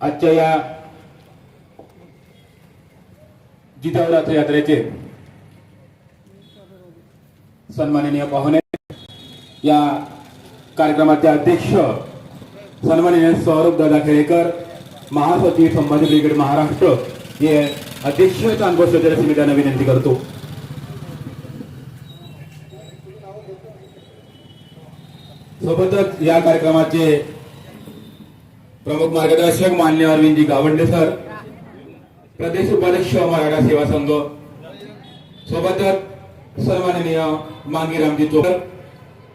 आजच्या या जिजाऊ रथयात्रेचे सन्माननीय पाहुणे या कार्यक्रमाचे अध्यक्ष सन्माननीय सौरभ दादा खेडेकर महासचिव संभाजी ब्रिगेड महाराष्ट्र हे अध्यक्ष अनुभव समित्यानं विनंती करतो. सोबतच या कार्यक्रमाचे प्रमुख मार्गदर्शक मान्य अरविंदजी गावंडे सर प्रदेश उपाध्यक्ष मराठा सेवा संघ सोबतच सन्माननीय मांगीरामजी चोकर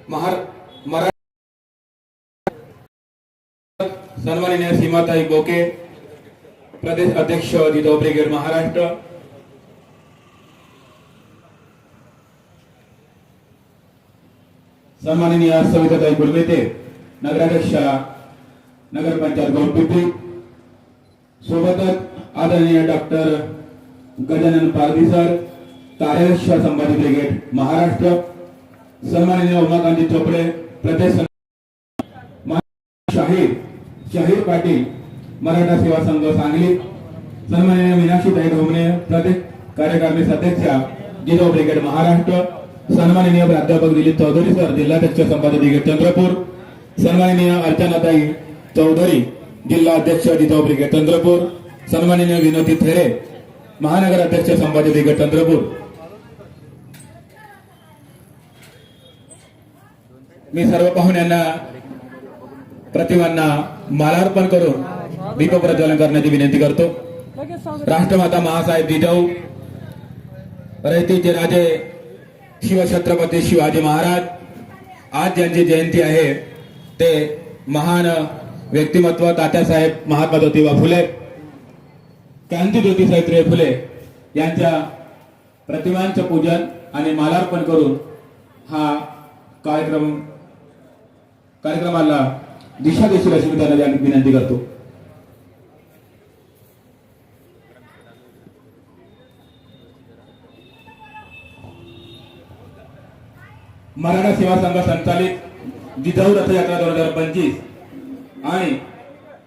महार मरा सन्माननीय सीमाताई बोके प्रदेश अध्यक्ष दिदो ब्रिगेड महाराष्ट्र सन्माननीय सविताताई गुलमेते नगराध्यक्षा नगरपंचायत गौरपिंपरी सोबतच आदरणीय डॉक्टर गजानन पारदीसर कार्याध्यक्ष संभाजी ब्रिगेड महाराष्ट्र सन्माननीय उमाकांती चोपडे प्रदेश शाहीर शाहीर पाटील मराठा सेवा संघ सांगली सन्माननीय मीनाक्षीताई ढोमणे प्रदेश कार्यकारिणी सदस्या जिल्हा ब्रिगेड महाराष्ट्र सन्माननीय प्राध्यापक दिलीप चौधरी सर जिल्हाध्यक्ष संपादक ब्रिगेड चंद्रपूर सन्माननीय अर्चनाताई चौधरी जिल्हा अध्यक्ष जिजाऊ ब्रिगेड चंद्रपूर सन्माननीय विनोदी थेरे महानगर अध्यक्ष संभाजी ब्रिगेड चंद्रपूर. मी सर्व पाहुण्यांना प्रतिमांना मालार्पण करून दीप प्रज्वलन करण्याची विनंती करतो. राष्ट्रमाता महासाहेब जिजाऊ रयतीचे राजे शिवछत्रपती शिवाजी महाराज आज ज्यांची जयंती आहे ते महान व्यक्तिमत्व तात्यासाहेब महात्मा ज्योतिबा फुले क्रांती ज्योती सावित्रीबाई फुले यांच्या प्रतिमांचं पूजन आणि मालार्पण करून हा कार्यक्रम कार्यक्रमाला दिशा देशील अशी मी त्यांना विनंती करतो. मराठा सेवा संघ संचालित जिजाऊ रथयात्रा दोन हजार पंचवीस आणि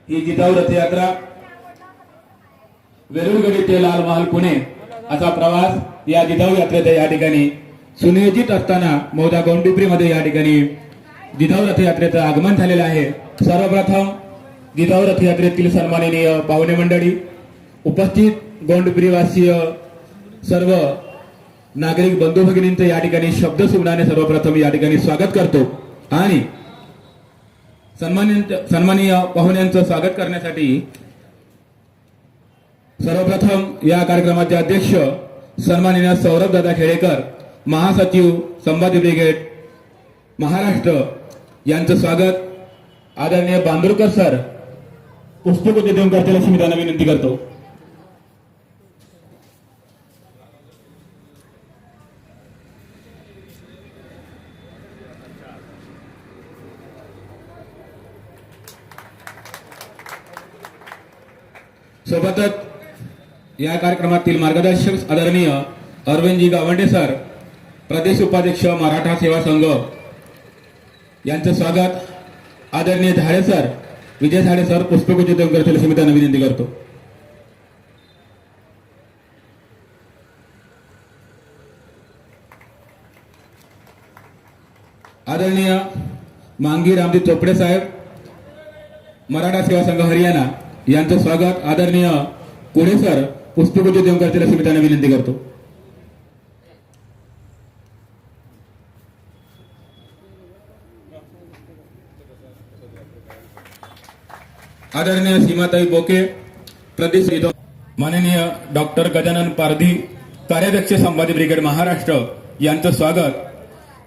ही जिजाऊ रथयात्रा वेरुळगडी ते लाल महाल पुणे असा प्रवास या जिजाऊ यात्रेचा या ठिकाणी सुनियोजित असताना मौदा गौंडुपरी मध्ये या ठिकाणी जिजाऊ रथयात्रेचं आगमन झालेलं आहे. सर्वप्रथम जिजाऊ रथयात्रेतील सन्माननीय पाहुणे मंडळी उपस्थित गोंडप्रिवासीय सर्व नागरिक बंधू भगिनींचं या ठिकाणी शब्द सुमनाने सर्वप्रथम या ठिकाणी स्वागत करतो. आणि सन्मानित सन्माननीय पाहुण्यांचं स्वागत करण्यासाठी सर्वप्रथम या कार्यक्रमाचे अध्यक्ष सन्माननीय सौरभ दादा खेडेकर महासचिव संभाजी ब्रिगेड महाराष्ट्र यांचं स्वागत. आदरणीय बांदुरकर सर पुस्तक देऊन करतील अशी मी त्यांना विनंती करतो. सोबतच या कार्यक्रमातील मार्गदर्शक आदरणीय अरविंदजी गावंडे सर प्रदेश उपाध्यक्ष मराठा सेवा संघ यांचं स्वागत आदरणीय झाडे सर विजय झाडे सर पुष्पगुच्छ देऊन करतील अशी मी त्यांना विनंती करतो. आदरणीय मांगी रामजी चोपडे साहेब मराठा सेवा संघ हरियाणा यांचं स्वागत आदरणीय कोडे सर पुष्पगुच्छ देऊन करतील अशी मी त्यांना विनंती करतो. आदरणीय सीमाताई बोके प्रदेश विधो- माननीय डॉक्टर गजानन पारधी कार्याध्यक्ष संभाजी ब्रिगेड महाराष्ट्र यांचं स्वागत.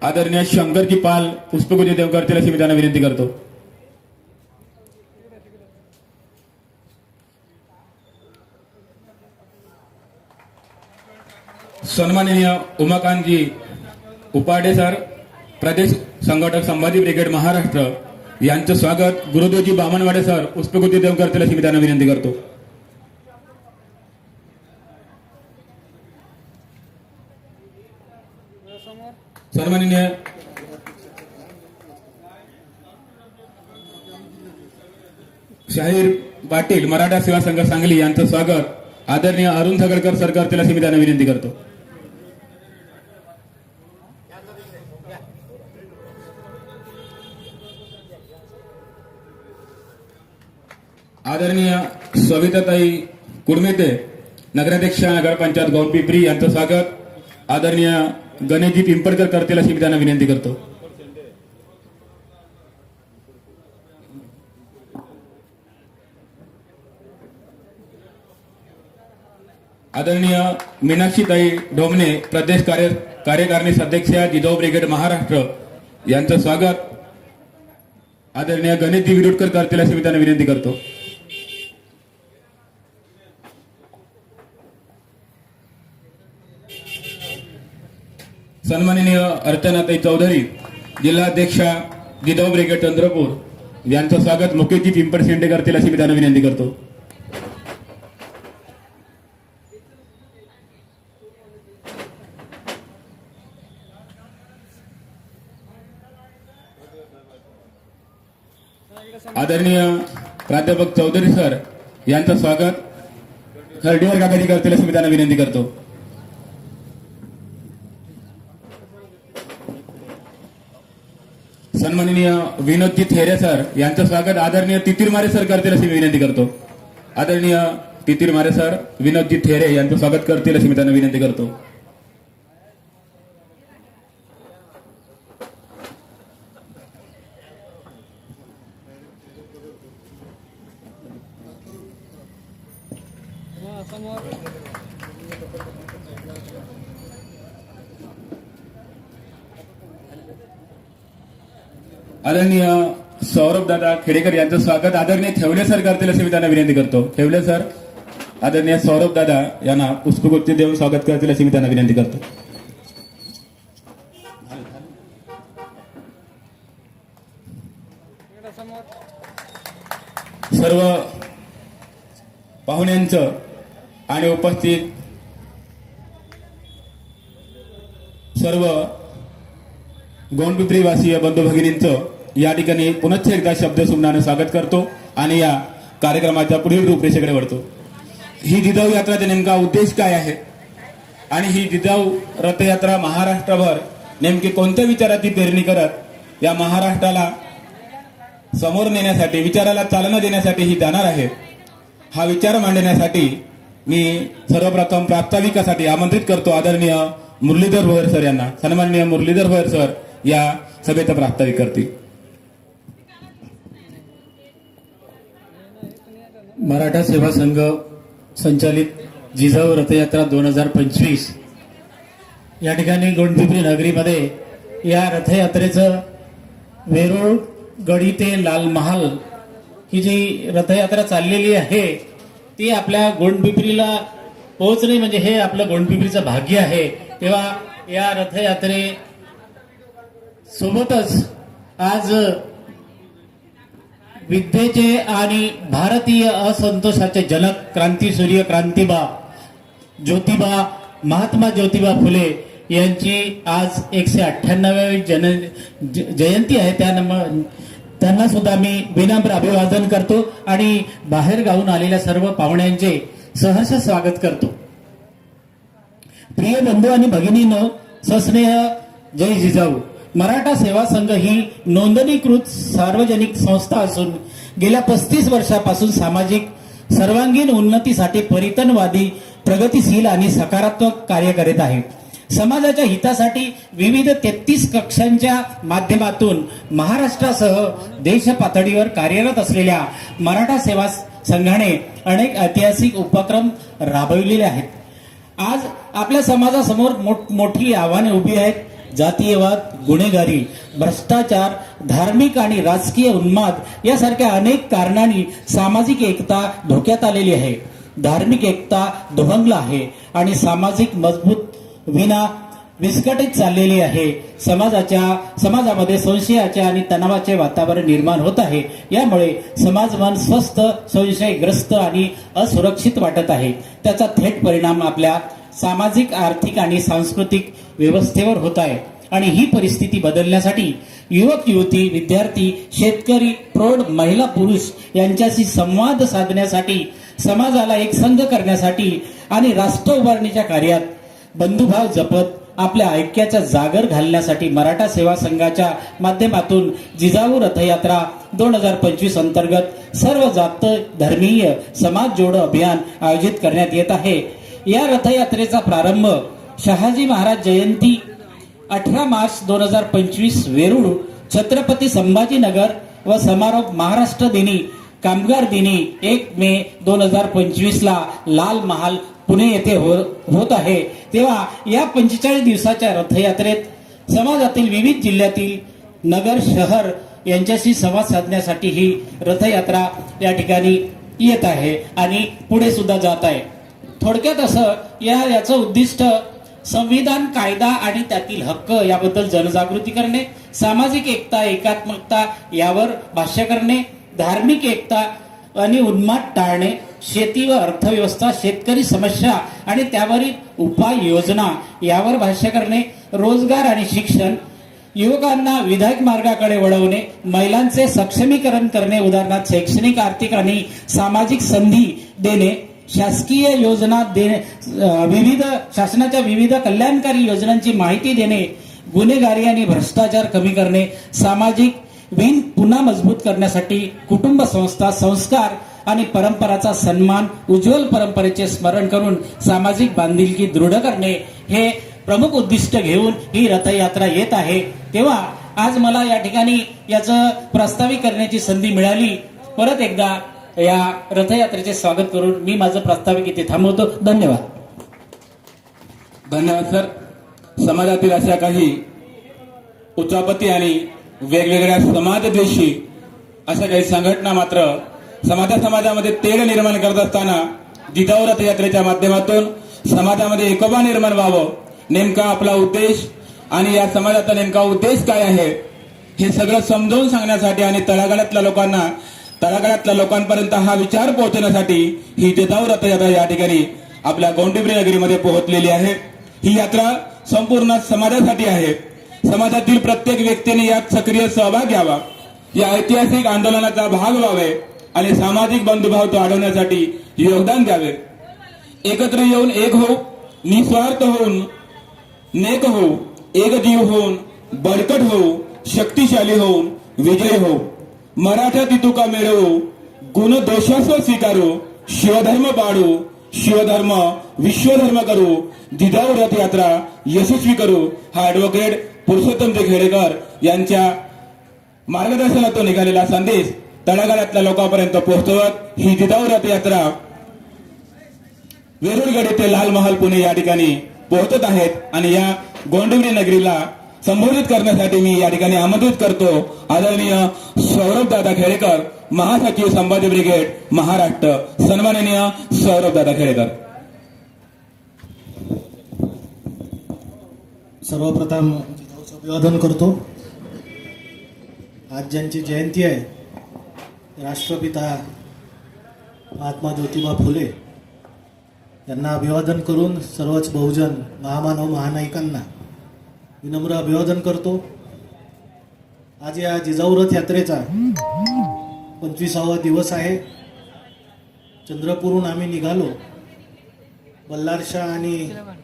आदरणीय शंकरजी पाल पुष्पगुजी देव करतील अशी मी त्यांना विनंती करतो. सन्माननीय उमाकांतजी उपाडे सर प्रदेश संघटक संभाजी ब्रिगेड महाराष्ट्र यांचं स्वागत गुरुदेवजी बामणवाडे सर पुष्पकृती देव करतील अशी मी त्यांना विनंती करतो. सन्माननीय शाहीर पाटील मराठा सेवा संघ सांगली यांचं स्वागत आदरणीय अरुण सगळकर सर करतील अशी मी त्यांना विनंती करतो. आदरणीय सविताताई कुडमेते नगराध्यक्ष नगरपंचायत गौरपिपरी यांचं स्वागत. आदरणीय गणेशजी पिंपळकर करतील अशी मी त्यांना विनंती करतो. आदरणीय मीनाक्षीताई ढोमणे प्रदेश कार्य कार्यकारिणी सदस्य जिजाऊ ब्रिगेड महाराष्ट्र यांचं स्वागत. आदरणीय गणेशजी विरुडकर करतील अशी मी त्यांना विनंती करतो. सन्माननीय अर्चनाताई चौधरी जिल्हाध्यक्षा जिजाऊ ब्रिगेड चंद्रपूर यांचं स्वागत मुकेशजी पिंपळ शेंडे करतील अशी मी त्यांना विनंती करतो. आदरणीय प्राध्यापक चौधरी सर यांचं स्वागत. खर्डीवर काकाजी करतील अशी मी त्यांना विनंती करतो. सन्माननीय विनोदजी थेरे सर यांचं स्वागत आदरणीय तितीरमारे सर करतील अशी मी विनंती करतो. आदरणीय तितीरमारे सर विनोदजी थेरे यांचं स्वागत करतील अशी मी त्यांना विनंती करतो. आदरणीय सौरभ दादा खेडेकर यांचं स्वागत. आदरणीय ठेवले सर करतील अशी मी त्यांना विनंती करतो. ठेवले सर आदरणीय सौरभ दादा यांना पुष्पगुप्ती देऊन स्वागत करतील अशी मी त्यांना विनंती करतो. सर्व पाहुण्यांचं आणि उपस्थित सर्व गोंडपिंपरीवासीय बंधू भगिनींचं या ठिकाणी पुनश्च एकदा शब्द सुमनानं स्वागत करतो आणि या कार्यक्रमाच्या पुढील रूपरेषेकडे वळतो. ही जिजाऊ यात्राचा नेमका उद्देश काय आहे? आणि ही जिजाऊ रथयात्रा महाराष्ट्रभर नेमकी कोणत्या विचाराची पेरणी करत या महाराष्ट्राला समोर नेण्यासाठी विचाराला चालना देण्यासाठी ही जाणार आहे? हा विचार मांडण्यासाठी मी सर्वप्रथम प्रास्ताविकासाठी आमंत्रित करतो आदरणीय मुरलीधर भोयर सर यांना. सन्माननीय मुरलीधर भोयर सर या सभेचा प्रास्ताविक करतील. मराठा सेवा संघ संचालित जिजाऊ रथयात्रा दोन हजार पंचवीस. या ठिकाणी गोंडपिपरी नगरीमध्ये या रथयात्रेचं वेरूळ गडी ते लाल महाल ही जी रथयात्रा चाललेली आहे ती आपल्या गोंडपिपरीला पोहोचणे म्हणजे हे आपलं गोंडपिपरीचं भाग्य आहे. तेव्हा या रथयात्रे सोबतच आज विद्येचे आणि भारतीय असंतोषाचे जनक क्रांतीसूर्य क्रांतिबा ज्योतिबा महात्मा ज्योतिबा फुले यांची आज एकशे अठ्ठ्याण्णव्या जन ज- जयंती आहे. त्या त्यांना सुद्धा मी विनम्र अभिवादन करतो आणि बाहेर गाऊन आलेल्या सर्व पाहुण्यांचे सहर्ष स्वागत करतो. प्रिय बंधू आणि भगिनीनो सस्नेह जय जिजाऊ. मराठा सेवा संघ ही नोंदणीकृत सार्वजनिक संस्था असून गेल्या पस्तीस वर्षापासून सामाजिक सर्वांगीण उन्नतीसाठी परितनवादी प्रगतीशील आणि सकारात्मक कार्य करीत आहे. समाजाच्या हितासाठी विविध तेहतीस कक्षांच्या माध्यमातून महाराष्ट्रासह देश पातळीवर कार्यरत असलेल्या मराठा सेवा संघाने अनेक ऐतिहासिक उपक्रम राबविलेले आहेत. आज आपल्या समाजासमोर मोठ मोठी आव्हाने उभी आहेत. जातीयवाद गुन्हेगारी भ्रष्टाचार धार्मिक आणि राजकीय उन्माद यासारख्या अनेक कारणांनी सामाजिक एकता धोक्यात आलेली आहे. धार्मिक एकता दुभंगला आहे आणि सामाजिक मजबूत विना विस्कटीत चाललेली आहे. समाजाच्या समाजामध्ये संशयाचे आणि तणावाचे वातावरण निर्माण होत आहे. यामुळे समाज मन स्वस्थ संशयग्रस्त आणि असुरक्षित वाटत आहे. त्याचा थेट परिणाम आपल्या सामाजिक आर्थिक आणि सांस्कृतिक व्यवस्थेवर होत आहे. आणि ही परिस्थिती बदलण्यासाठी युवक युवती विद्यार्थी शेतकरी प्रौढ महिला पुरुष यांच्याशी संवाद साधण्यासाठी समाजाला एक संघ करण्यासाठी आणि राष्ट्र उभारणीच्या कार्यात बंधुभाव जपत आपल्या ऐक्याचा जागर घालण्यासाठी मराठा सेवा संघाच्या माध्यमातून जिजाऊ रथयात्रा दोन हजार पंचवीस अंतर्गत सर्व जात धर्मीय समाज जोड अभियान आयोजित करण्यात येत आहे. या रथयात्रेचा प्रारंभ शहाजी महाराज जयंती अठरा मार्च दोन हजार पंचवीस वेरूळ छत्रपती संभाजीनगर व समारोप महाराष्ट्र दिनी कामगार दिनी एक मे दोन हजार पंचवीसला लाल महाल पुणे येथे हो, होत आहे. तेव्हा या पंचेचाळीस दिवसाच्या रथयात्रेत समाजातील विविध जिल्ह्यातील नगर शहर यांच्याशी संवाद साधण्यासाठी ही रथयात्रा या ठिकाणी येत आहे आणि पुढे सुद्धा जात आहे. थोडक्यात असं या याचं उद्दिष्ट संविधान कायदा आणि त्यातील हक्क याबद्दल जनजागृती करणे सामाजिक एकता एकात्मकता यावर भाष्य करणे धार्मिक एकता आणि उन्माद टाळणे शेती व अर्थव्यवस्था शेतकरी समस्या आणि त्यावरील उपाययोजना यावर भाष्य करणे रोजगार आणि शिक्षण युवकांना विधायक मार्गाकडे वळवणे महिलांचे सक्षमीकरण करणे उदाहरणार्थ शैक्षणिक आर्थिक आणि सामाजिक संधी देणे शासकीय योजना देणे विविध शासनाच्या विविध कल्याणकारी योजनांची माहिती देणे गुन्हेगारी आणि भ्रष्टाचार कमी करणे सामाजिक विण पुन्हा मजबूत करण्यासाठी कुटुंब संस्था संस्कार आणि परंपराचा सन्मान उज्ज्वल परंपरेचे स्मरण करून सामाजिक बांधिलकी दृढ करणे हे प्रमुख उद्दिष्ट घेऊन ही रथयात्रा येत आहे. तेव्हा आज मला या ठिकाणी याचं प्रस्तावित करण्याची संधी मिळाली. परत एकदा या रथयात्रेचे स्वागत करून मी माझं प्रास्ताविक इथे थांबवतो. धन्यवाद. धन्यवाद सर. समाजातील अशा काही उचापती आणि वेगवेगळ्या समाजद्वेषी अशा काही संघटना मात्र समाजा समाजामध्ये तेढ निर्माण करत असताना जिजाऊ रथयात्रेच्या माध्यमातून समाजामध्ये एकोबा निर्माण व्हावं नेमका आपला उद्देश आणि या समाजाचा नेमका उद्देश काय आहे हे सगळं समजावून सांगण्यासाठी आणि तळागाळातल्या लोकांना तळागाळातल्या लोकांपर्यंत हा विचार पोहोचण्यासाठी ही जिजाऊ रथयात्रा या ठिकाणी आपल्या गौंडीब्री नगरीमध्ये पोहोचलेली आहे. ही यात्रा संपूर्ण समाजासाठी आहे. समाजातील प्रत्येक व्यक्तीने यात सक्रिय सहभाग घ्यावा. या ऐतिहासिक आंदोलनाचा भाग व्हावे आणि सामाजिक बंधुभाव वाढवण्यासाठी योगदान द्यावे. एकत्र येऊन एक हो निस्वार्थ होऊन नेक हो एक जीव होऊन बळकट हो शक्तिशाली होऊन विजय होऊ. मराठा तितुका मिळवू गुण दोषास्व स्वीकारू। शिवधर्म पाडू शिवधर्म विश्वधर्म करू। जिजाऊ रथयात्रा यशस्वी करू। हा ऍडव्होकेट पुरुषोत्तम खेडेकर यांच्या मार्गदर्शनातून निघालेला संदेश तळागाळातल्या लोकांपर्यंत पोहोचवत ही जिजाऊ रथयात्रा वेरूळगड येथे लाल महाल पुणे या ठिकाणी पोहोचत आहेत. आणि या गोंडवली नगरीला संबोधित करण्यासाठी मी या ठिकाणी आमंत्रित करतो. आदरणीय सौरभदादा खेडेकर महासचिव संभाजी ब्रिगेड महाराष्ट्र. सन्माननीय सौरभदादा खेडेकर. सर्वप्रथम अभिवादन करतो. आज ज्यांची जयंती आहे राष्ट्रपिता महात्मा ज्योतिबा फुले यांना अभिवादन करून सर्वच बहुजन महामानव महानायकांना विनम्र अभिवादन करतो. आज या जिजाऊ रथ यात्रेचा पंचवीसावा दिवस आहे. चंद्रपूरहून आम्ही निघालो. बल्लारशा आणि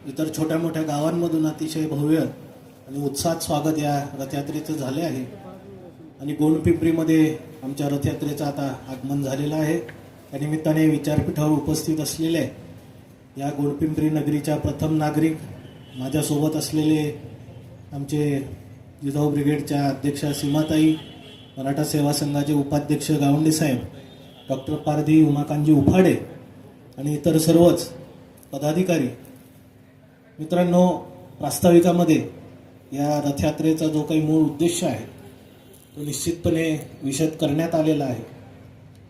इतर छोट्या मोठ्या गावांमधून अतिशय भव्य आणि उत्साहात स्वागत या रथयात्रेचं झाले आहे. आणि गोंडपिंपरीमध्ये आमच्या रथयात्रेचं आता आगमन झालेलं आहे. त्या निमित्ताने विचारपीठावर उपस्थित असलेले या गोंडपिंपरी नगरीच्या प्रथम नागरिक माझ्यासोबत असलेले आमचे जिजाऊ ब्रिगेडच्या अध्यक्षा सीमाताई मराठा सेवा संघाचे उपाध्यक्ष गावंडे साहेब डॉक्टर पारधी उमाकांतजी उफाडे आणि इतर सर्वच पदाधिकारी. मित्रांनो प्रास्ताविकामध्ये या रथयात्रेचा जो काही मूळ उद्देश आहे तो निश्चितपणे विशद करण्यात आलेला आहे.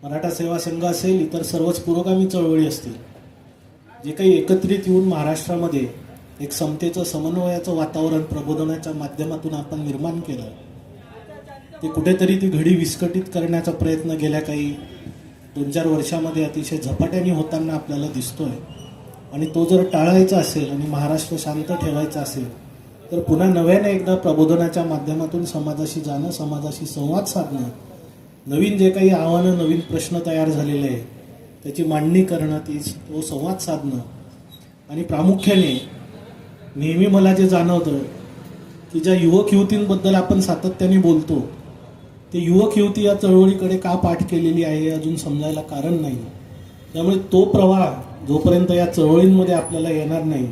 मराठा सेवा संघ असेल इतर सर्वच पुरोगामी चळवळी असतील जे काही एकत्रित येऊन महाराष्ट्रामध्ये एक समतेचं समन्वयाचं वातावरण प्रबोधनाच्या माध्यमातून आपण निर्माण केलं. ते कुठेतरी ती घडी विस्कटीत करण्याचा प्रयत्न गेल्या काही दोन चार वर्षामध्ये अतिशय झपाट्याने होताना आपल्याला दिसतोय. आणि तो जर टाळायचा असेल आणि महाराष्ट्र शांत ठेवायचा असेल तर पुन्हा नव्याने एकदा प्रबोधनाच्या माध्यमातून समाजाशी जाणं समाजाशी संवाद साधणं नवीन जे काही आव्हानं नवीन प्रश्न तयार झालेले आहे त्याची मांडणी करणं ती तो संवाद साधणं आणि प्रामुख्याने नेहमी मला जे जाणवतं की ज्या युवक युवतींबद्दल आपण सातत्याने बोलतो ते युवक युवती या चळवळीकडे का पाठ केलेली आहे अजून समजायला कारण नाही. त्यामुळे तो प्रवाह जोपर्यंत या चळवळींमध्ये आपल्याला येणार नाही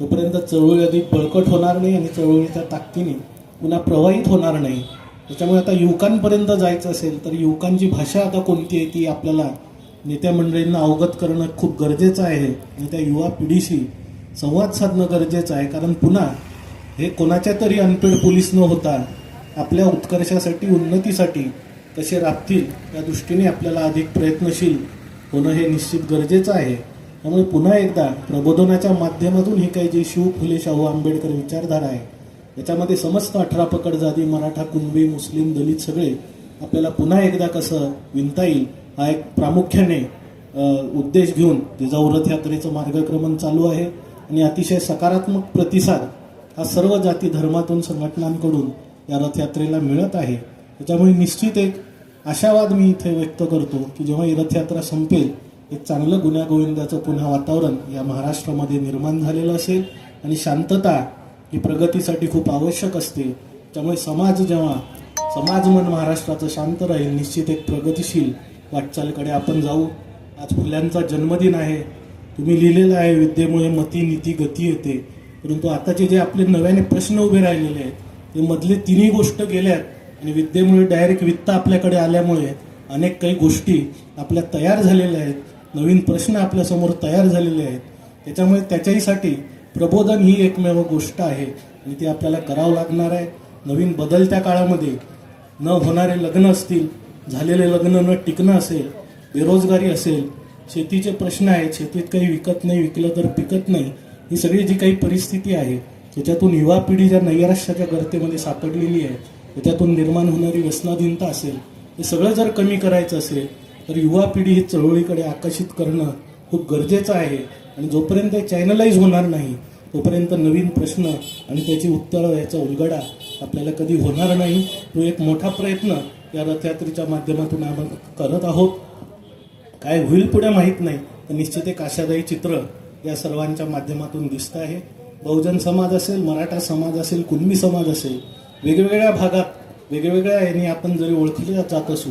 तोपर्यंत चळवळी अधिक बळकट होणार नाही आणि चळवळीच्या ताकदीने पुन्हा प्रवाहित होणार नाही. त्याच्यामुळे आता युवकांपर्यंत जायचं असेल तर युवकांची भाषा आता कोणती आहे ती आपल्याला नेत्या मंडळींना अवगत करणं खूप गरजेचं आहे. आणि त्या युवा पिढीशी संवाद साधणं गरजेचं आहे. कारण पुन्हा हे कोणाच्या तरी अनपेड पोलीस न होता आपल्या उत्कर्षासाठी उन्नतीसाठी कसे राबतील या दृष्टीने आपल्याला अधिक प्रयत्नशील होणं हे निश्चित गरजेचं आहे. त्यामुळे पुन्हा एकदा प्रबोधनाच्या माध्यमातून ही काही जी शिव फुले शाहू आंबेडकर विचारधारा आहे याच्यामध्ये समस्त अठरा पकड जाती मराठा कुणबी मुस्लिम दलित सगळे आपल्याला पुन्हा एकदा कसं विणता येईल हा एक प्रामुख्याने उद्देश घेऊन जिजाऊ रथयात्रेचं मार्गक्रमण चालू आहे. आणि अतिशय सकारात्मक प्रतिसाद हा सर्व जाती धर्मातून संघटनांकडून या रथयात्रेला मिळत आहे. त्याच्यामुळे निश्चित एक आशावाद मी इथे व्यक्त करतो की जेव्हा ही रथयात्रा संपेल एक चांगलं गुण्यागोविंदाचं पुन्हा वातावरण या महाराष्ट्रामध्ये निर्माण झालेलं असेल आणि शांतता ही प्रगतीसाठी खूप आवश्यक असते. त्यामुळे समाज जेव्हा समाज मन महाराष्ट्राचं शांत राहील निश्चित एक प्रगतिशील वाटचालीकडे आपण जाऊ. आज फुल्यांचा जन्मदिन आहे. तुम्ही लिहिलेलं आहे विद्येमुळे मती नीती गती येते. परंतु आताचे जे आपले नव्याने प्रश्न उभे राहिलेले आहेत ते मधले तिन्ही गोष्ट गेल्यात आणि विद्येमुळे डायरेक्ट वित्त आपल्याकडे आल्यामुळे अनेक काही गोष्टी आपल्या तयार झालेल्या आहेत नवीन प्रश्न आपल्यासमोर तयार झालेले आहेत. त्याच्यामुळे त्याच्याहीसाठी प्रबोधन ही एकमेव गोष्ट आहे आणि ती आपल्याला करावं लागणार आहे. नवीन बदलत्या काळामध्ये न होणारे लग्न असतील झालेले लग्न न टिकणं असेल बेरोजगारी असेल शेतीचे प्रश्न आहेत शेतीत काही विकत नाही विकलं तर पिकत नाही. ही सगळी जी काही परिस्थिती आहे त्याच्यातून युवा पिढी ज्या नैराश्याच्या गर्तेमध्ये सापडलेली आहे त्याच्यातून निर्माण होणारी व्यसनाधीनता असेल हे सगळं जर कमी करायचं असेल तर युवा पिढी ही चळवळीकडे आकर्षित करणं खूप गरजेचं आहे. आणि जोपर्यंत चॅनलाइज होणार नाही तोपर्यंत नवीन प्रश्न आणि त्याची उत्तरं याचा उलगडा आपल्याला कधी होणार नाही. तो एक मोठा प्रयत्न या रथयात्रेच्या माध्यमातून आपण करत आहोत. काय होईल पुढे माहीत नाही तर निश्चित एक आशादायी चित्र या सर्वांच्या माध्यमातून दिसत आहे. बहुजन समाज असेल मराठा समाज असेल कुणबी समाज असेल वेगवेगळ्या भागात वेगवेगळ्या याने आपण जरी ओळखले जात असू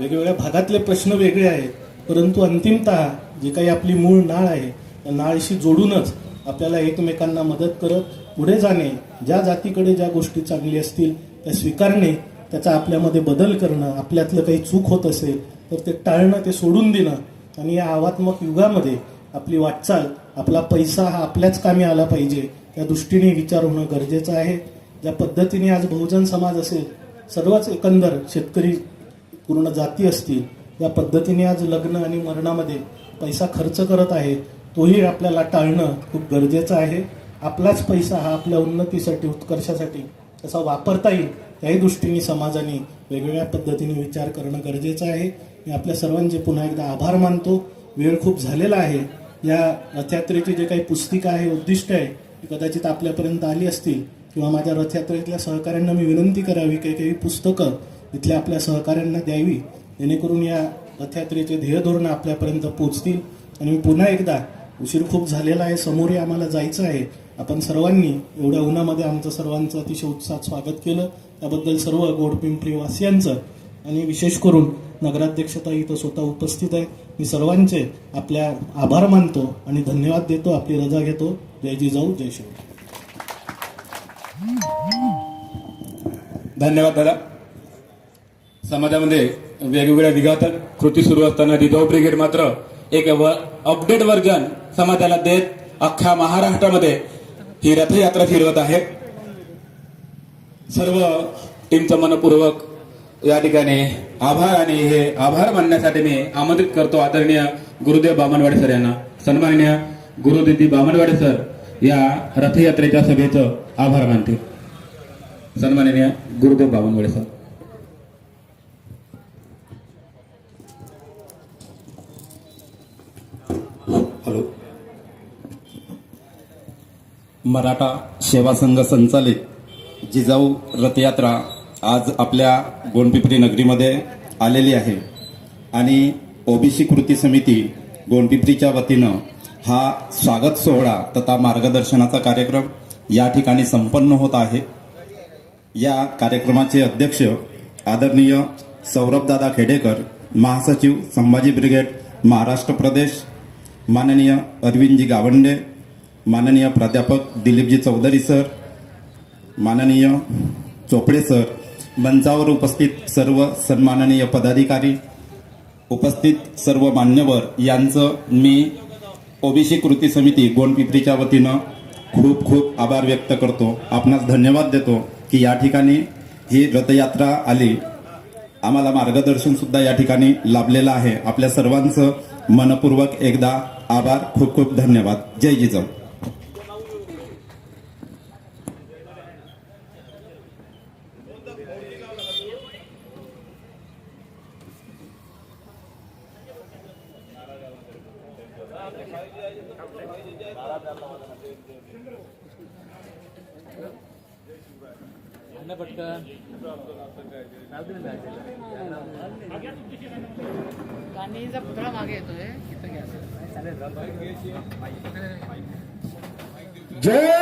वेगवेगळ्या भागातले प्रश्न वेगळे आहेत परंतु अंतिमत जी काही आपली मूळ नाळ आहे त्या नाळीशी जोडूनच आपल्याला एकमेकांना मदत करत पुढे जाणे ज्या जातीकडे ज्या गोष्टी चांगली असतील त्या स्वीकारणे त्याचा आपल्यामध्ये बदल करणं आपल्यातलं काही चूक होत असेल तर ते टाळणं ते सोडून देणं आणि या आव्हात्मक युगामध्ये आपली वाटचाल आपला पैसा हा आपल्याच कामी आला पाहिजे त्या दृष्टीने विचार होणं गरजेचं आहे. ज्या पद्धतीने आज बहुजन समाज असेल सर्वच एकंदर शेतकरी पूर्ण जाती असतील या पद्धतीने आज लग्न आणि मरणामध्ये पैसा खर्च करत आहे तोही आपल्याला टाळणं खूप गरजेचं आहे. आपलाच पैसा हा आपल्या उन्नतीसाठी उत्कर्षासाठी कसा वापरता येईल त्याही दृष्टीने समाजाने वेगवेगळ्या पद्धतीने विचार करणं गरजेचं आहे. मी आपल्या सर्वांचे पुन्हा एकदा आभार मानतो. वेळ खूप झालेला आहे. या रथयात्रेची जे काही पुस्तिका आहे उद्दिष्ट आहे ती कदाचित आपल्यापर्यंत आली असतील किंवा माझ्या रथयात्रेतल्या सहकाऱ्यांना मी विनंती करावी काही काही पुस्तकं इथल्या आपल्या सहकाऱ्यांना द्यावी. जेणेकरून या रथयात्रेचे ध्येयधोरणं आपल्यापर्यंत पोचतील. आणि मी पुन्हा एकदा उशीर खूप झालेला आहे समोरही आम्हाला जायचं आहे. आपण सर्वांनी एवढ्या उन्हामध्ये आमचं सर्वांचं अतिशय उत्साहात स्वागत केलं. त्याबद्दल सर्व गोडपिंपरी वासियांचं आणि विशेष करून नगराध्यक्षता इथं स्वतः उपस्थित आहे. मी सर्वांचे आपल्या आभार मानतो आणि धन्यवाद देतो. आपली रजा घेतो. जय जिजाऊ जय शिव धन्यवाद दादा. समाजामध्ये वेगवेगळ्या विघातक कृती सुरू असताना जिजाऊ ब्रिगेड मात्र एक अपडेट वर्जन समाजाला देत अख्ख्या महाराष्ट्रामध्ये ही रथयात्रा फिरवत आहे. सर्व टीमचं मनपूर्वक या ठिकाणी आभार आणि हे आभार मानण्यासाठी मी आमंत्रित करतो आदरणीय गुरुदेव बामणवाडे सर यांना. सन्माननीय गुरुदिती बामणवाडे सर या रथयात्रेच्या सभेचं आभार मानते. सन्माननीय गुरुदेव बामणवाडे सर. हॅलो. मराठा सेवा संघ संचालित जिजाऊ रथयात्रा आज आपल्या गोंडपिपरी नगरीमध्ये आलेली आहे. आणि ओबीसी कृती समिती गोंडपिपरीच्या वतीनं हा स्वागत सोहळा तथा मार्गदर्शनाचा कार्यक्रम या ठिकाणी संपन्न होत आहे. या कार्यक्रमाचे अध्यक्ष आदरणीय सौरभदादा खेडेकर महासचिव संभाजी ब्रिगेड महाराष्ट्र प्रदेश माननीय अरविंदजी गावंडे माननीय प्राध्यापक दिलीपजी चौधरी सर माननीय चोपडे सर मंचावर उपस्थित सर्व सन्माननीय पदाधिकारी उपस्थित सर्व मान्यवर यांचं मी ओबीसी कृती समिती गोंडपिपरीच्या वतीनं खूप खूप आभार व्यक्त करतो. आपणास धन्यवाद देतो की या ठिकाणी ही रथयात्रा आली. आम्हाला मार्गदर्शनसुद्धा या ठिकाणी लाभलेलं आहे. आपल्या सर्वांचं मनपूर्वक एकदा आभार खूप खूप धन्यवाद. जय जिजाऊ. गांधीचा पुतळा मागे येतोय. जय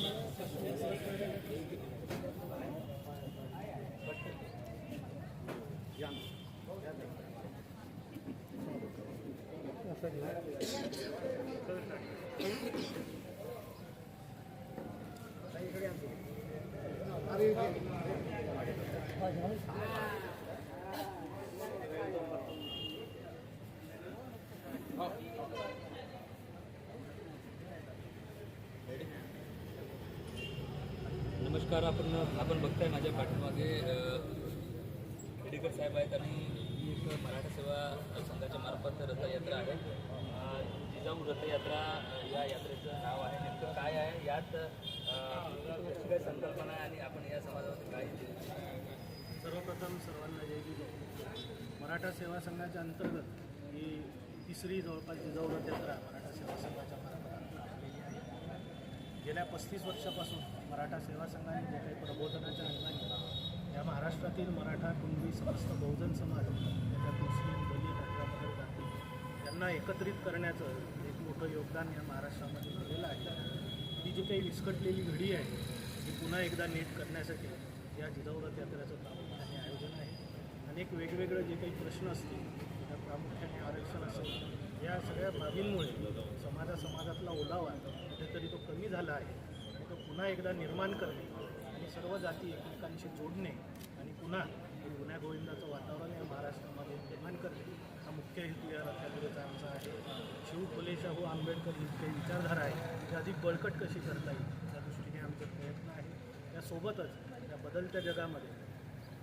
नमस्कार आपण आपण बघताय माझ्या पाठीमागे खेडेकर साहेब आहेत आणि ही एक मराठा सेवा संघाच्या मार्फत रथयात्रा आहे. जिजाऊ रथयात्रा या यात्रेचं नाव आहे. नेमकं काय आहे? यात अ, कशी काय संकल्पना आहे आणि आपण या समाजामध्ये काय सर्वप्रथम सर्वांना जय जिजाऊ. मराठा सेवा संघाच्या अंतर्गत ही तिसरी जवळपास जिजाऊ रथयात्रा मराठा सेवा संघाच्या गेल्या पस्तीस वर्षापासून मराठा सेवा संघाने जे काही प्रबोधनाच्या अंगाने या महाराष्ट्रातील मराठा कुणबी समस्त बहुजन समाज त्याच्यात मुस्लिम दलित अठरा जाती त्यांना एकत्रित करण्याचं एक मोठं योगदान या महाराष्ट्रामध्ये दिलेलं आहे. ती जी काही विस्कटलेली घडी आहे ती पुन्हा एकदा नीट करण्यासाठी या जिजाऊरथ यात्रेचं प्रामुख्याने आयोजन आहे. अनेक वेगवेगळे जे काही प्रश्न असतील त्या प्रामुख्याने आरक्षण असेल या सगळ्या बाबींमुळे समाजा समाजातला ओलावा तरी तो कमी झाला आहे. आणि तो पुन्हा एकदा निर्माण करणे आणि सर्व जाती एकमेकांशी जोडणे आणि पुन्हा गुण्यागोविंदाचं वातावरण या महाराष्ट्रामध्ये निर्माण करणे हा मुख्य हेतू या रथयात्रेचा आमचा आहे. शिव फुले शाहू हो आंबेडकर ही काही विचारधारा आहे ती अधिक बळकट कशी करता येईल त्या दृष्टीने आमचे प्रयत्न आहे. यासोबतच या बदलत्या जगामध्ये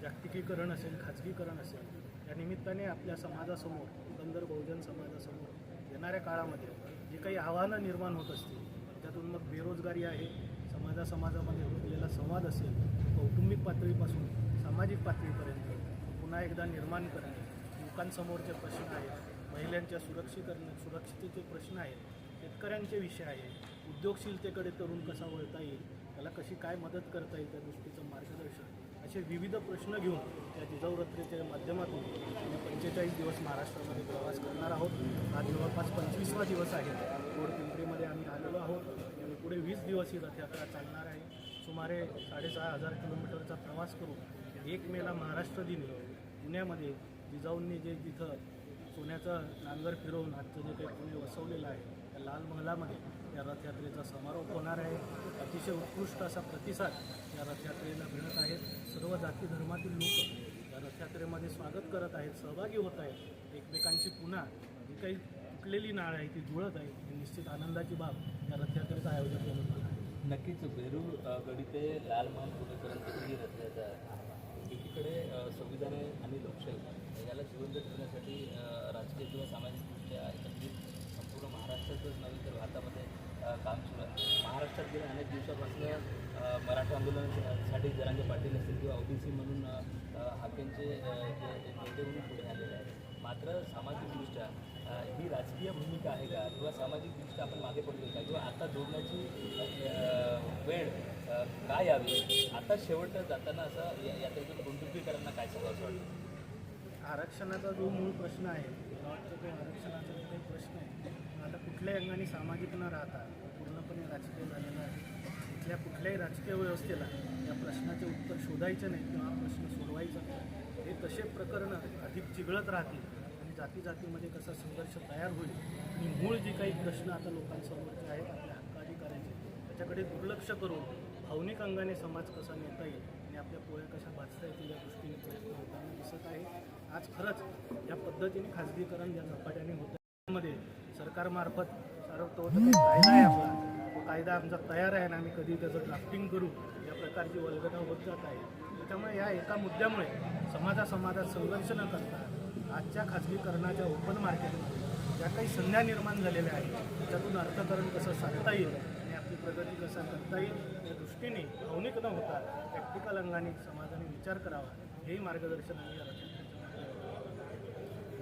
जागतिकीकरण असेल खाजगीकरण असेल या निमित्ताने आपल्या समाजासमोर एकंदर बहुजन समाजासमोर येणाऱ्या काळामध्ये जे काही आव्हानं निर्माण होत असतील त्यातून मग बेरोजगारी आहे समाजा समाजामध्ये संवाद असेल कौटुंबिक पातळीपासून सामाजिक पातळीपर्यंत पुन्हा एकदा निर्माण करणे लोकांसमोरचे प्रश्न आहेत महिलांच्या सुरक्षीकरण सुरक्षिततेचे प्रश्न आहेत शेतकऱ्यांचे विषय आहे उद्योगशीलतेकडे तरुण कसा वळता येईल त्याला कशी काय मदत करता येईल त्या दृष्टीचं मार्गदर्शन असे विविध प्रश्न घेऊन त्या जिजाऊ रत्रेच्या माध्यमातून आम्ही पंचेचाळीस दिवस महाराष्ट्रामध्ये प्रवास करणार आहोत. हा जवळपास पंचवीसवा दिवस आहे. गोडपिंपरीमध्ये आम्ही आलेलो आहोत. पुढे वीस दिवस ही रथयात्रा चालणार आहे. सुमारे साडेसहा हजार किलोमीटरचा प्रवास करून एक मेला महाराष्ट्र दिन पुण्यामध्ये जिजाऊंनी जे तिथं सोन्याचं नांगर फिरवून आजचं जे काही पुणे वसवलेलं आहे त्या लाल महलामध्ये या रथयात्रेचा समारोप होणार आहे. अतिशय उत्कृष्ट असा प्रतिसाद या रथयात्रेला मिळत आहेत सर्व जाती धर्मातील लोक या रथयात्रेमध्ये स्वागत करत आहेत सहभागी होत आहेत. एकमेकांची पुन्हा जी काही तुटलेली नाळ आहे ती जुळत आहे ही निश्चित आनंदाची बाब रथयात्रेचं आयोजन केलं नक्कीच वेरूळ गडी ते लालमहाल पुणेपर्यंत ही रथयात्रा एकीकडे संविधाने संविधान आणि लोकशाही याला जिवंत ठेवण्यासाठी राजकीय किंवा सामाजिकदृष्ट्या एकत्रित संपूर्ण महाराष्ट्रातच नव्हे तर भारतामध्ये काम सुरू आहे. महाराष्ट्रात गेल्या अनेक दिवसापासून मराठा आंदोलनासाठी जरांगे पाटील असतील किंवा ओबीसी म्हणून हाकेंचे नेते म्हणून पुढे आलेले आहेत. मात्र सामाजिकदृष्ट्या ही राजकीय भूमिका आहे का? किंवा सामाजिकदृष्ट्या आपण मागे पडलो का? किंवा आता जोडण्याची वेळ काय यावी? आता शेवट जाताना असं या- याच्यातून कुटुंबीकरांना काय सांगावं असं वाटतं? आरक्षणाचा जो मूळ प्रश्न आहे मला वाटतं आरक्षणाचा जो काही प्रश्न आहे. आता कुठल्याही अंगाने सामाजिक न राहता पूर्णपणे राजकीय झालेला आहे. इथल्या कुठल्याही राजकीय व्यवस्थेला या प्रश्नाचे उत्तर शोधायचे नाही किंवा हा प्रश्न सोडवायचा नाही. हे तसे प्रकरणं अधिक चिघळत राहतील. जाती जातीमध्ये कसा संघर्ष तयार होईल आणि मूळ जे काही प्रश्न आता लोकांसमोरचे आहेत आपल्या हक्काधिकाराचे त्याच्याकडे दुर्लक्ष करून भावनिक अंगाने समाज कसा नेता येईल आणि आपल्या पोळ्या कशा वाचता येतील या दृष्टीने प्रयत्न होताना दिसत आहे. आज खरंच या पद्धतीने खाजगीकरण ज्या झपाट्याने होत आहे. सरकारमार्फत सार्वतोमुख कायदा आहे आपला. तो कायदा आमचा तयार आहे आणि आम्ही कधी त्याचं ड्राफ्टिंग करू या प्रकारची वल्गना होत जात आहे. त्याच्यामुळे या एका मुद्द्यामुळे समाजा समाजात संघर्ष न करता आजच्या खाजगीकरणाच्या ओपन मार्केटमध्ये ज्या काही संध्या निर्माण झालेल्या आहेत त्यातून अर्थकारण कसं साधता येईल आणि आपली प्रगती कसा करता येईल या दृष्टीने भावनिक न होता प्रॅक्टिकल अंगाने समाजाने विचार करावा हेही मार्गदर्शन आम्ही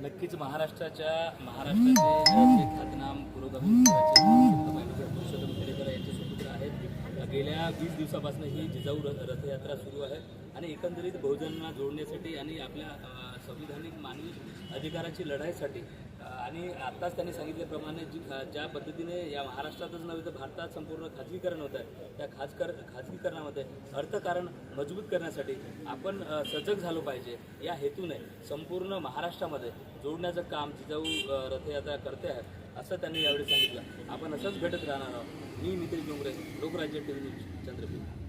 नक्कीच महाराष्ट्राच्या महाराष्ट्राचे ख्यातनाम पुरोगामी पुरुषोत्तम खेडेकर यांचे सुपुत्र आहेत. गेल्या वीस दिवसापासून ही जिजाऊ रथ रथयात्रा सुरू आहे. आणि एकंदरीत बहुजनांना जोडण्यासाठी आणि आपल्या संविधानिक मानवी अधिकाराची लढाईसाठी आणि आत्ताच त्यांनी सांगितल्याप्रमाणे जी ज्या पद्धतीने या महाराष्ट्रातच नव्हे तर भारतात संपूर्ण खाजगीकरण होत आहे त्या खाजकर खाजगीकरणामध्ये अर्थकारण मजबूत करण्यासाठी आपण सजग झालो पाहिजे. या हेतूने संपूर्ण महाराष्ट्रामध्ये जोडण्याचं काम जिजाऊ रथयात्रा करते आहे असं त्यांनी यावेळी सांगितलं. आपण असंच भेटत राहणार आहोत. मी Mitra Dongre Lokrajya T V news Chandrapur.